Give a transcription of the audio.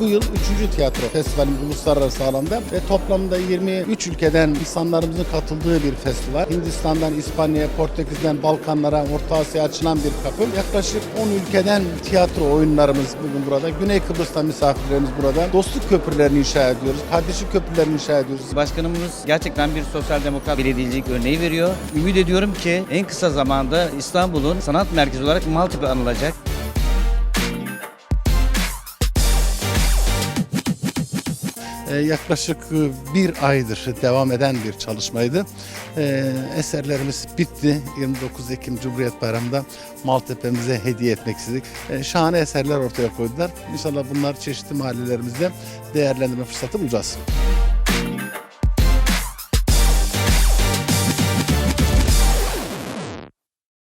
bu yıl 3. tiyatro festivalim uluslararası alanda ve toplamda 23 ülkeden insanlarımızın katıldığı bir festival. Hindistan'dan İspanya'ya, Portekiz'den Balkanlara, Orta Asya'ya açılan bir kapı. Yaklaşık 10 ülkeden tiyatro oyunlarımız bugün burada. Güney Kıbrıs'tan misafirlerimiz burada. Dostluk köprülerini inşa ediyoruz. Kardeşlik köprülerini inşa ediyoruz. Başkanımız gerçekten bir sosyal demokrat belediyecilik örneği veriyor. Ümit ediyorum ki en kısa zamanda İstanbul'un sanat merkezi olarak Maltepe anılacak. Yaklaşık e, bir aydır devam eden bir çalışmaydı. Ee, eserlerimiz bitti. 29 Ekim Cumhuriyet Bayramı'nda Maltepe'mize hediye etmek istedik. Şahane eserler ortaya koydular. İnşallah bunlar çeşitli mahallelerimizde değerlendirme fırsatı bulacağız.